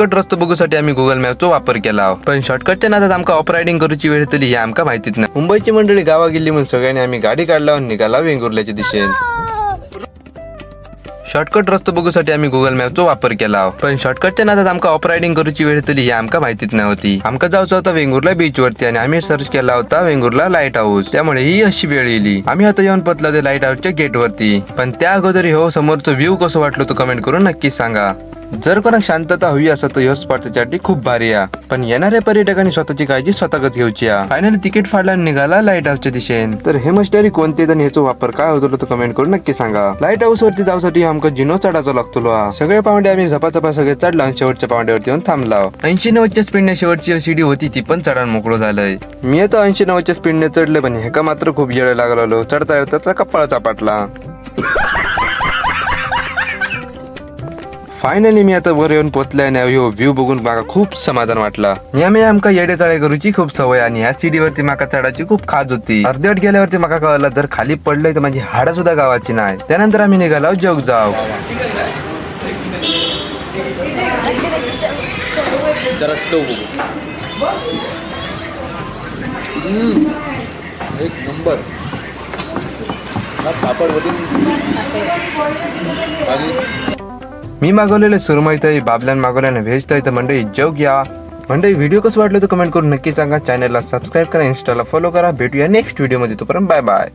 Shortcut रस्तो बघूसाठी आम्ही Google मॅपचा वापर केला पण शॉर्टकटच्या नादात आमका ऑफ रायडिंग करूची वेळ तरी हे आमका माहितीच नाही. मुंबईची मंडळी गावा गेली म्हणून सगळ्यांनी आम्ही गाडी काढला आणि निघाला वेंगुर्ल्याच्या दिशेन. शॉर्टकट रस्तो बघूसाठी आम्ही गुगल मॅपचा वापर केला पण शॉर्टकटच्या नादात आमका ऑफ रायडिंग करूची वेळ तरी ही आमका माहितीच नव्हती. आमका जाऊचा होता वेंगुर्ला बीच वरती आणि आम्ही सर्च केला होता वेंगुर्ला लाइट हाऊस त्यामुळे ही अशी वेळ येईल आम्ही आता येऊन पोचलो ते लाइट हाऊसच्या गेट वरती. पण त्या अगोदर हो समोरचं व्ह्यू कसं वाटलं तो कमेंट करून नक्कीच सांगा. जर कोणाक शांतता हवी असं तर ह्यो स्पॉट त्याच्यासाठी खूप भारी आहे पण येणाऱ्या पर्यटकांनी स्वतःची काळजी स्वतःच घ्यायची आहे फायनली तिकीट फाडला आणि निघाला लाइट हाऊसच्या दिशेन. तर हे मस्टरी कोणते आणि ह्याचा वापर काय होतो तो कमेंट करून नक्की सांगा. लाइट हाऊस वरती जाऊसाठी आमका जिनो चढायचा लागतो. सगळे पावंडे आम्ही झपाझपा सगळे चढला आणि शेवटच्या पावंड्यावरती येऊन थांबला. ऐंशी नव्वदच्या स्पीडने शेवटची सीडी होती ती पण चढान मोकळं झालंय. मी आता ऐंशी नव्वदच्या स्पीडने चढले पण ह्याका मात्र खूप येळ लागलो चढता चढता कपाळ चापाटला फायनली मी आता वर येऊन पोचले आणि ह्यो व्ह्यू बघून माका खूप समाधान वाटला. नेहमी आमका येडे चाळे करूची खूप सवय आणि ह्या सीडीवरती माका चढायची खूप खाज होती. अर्धवट गेल्यावरती माका कळलं जर खाली पडलंय तर माझी हाडं सुद्धा गावाची नाही त्यानंतर आम्ही निघालो जग जाव जरा चव एक नंबर. मी मागवलेले सुरमई ताई बाबल्यान मागवल्याने व्हेज ताई तर मंडळी जग या. मंडळी व्हिडिओ कसं वाटलं तर कमेंट करून नक्की सांगा. चॅनलला सबस्क्राईब करा इंस्टाला फॉलो करा. भेटूया नेक्स्ट व्हिडिओमध्ये तोपर्यंत बाय बाय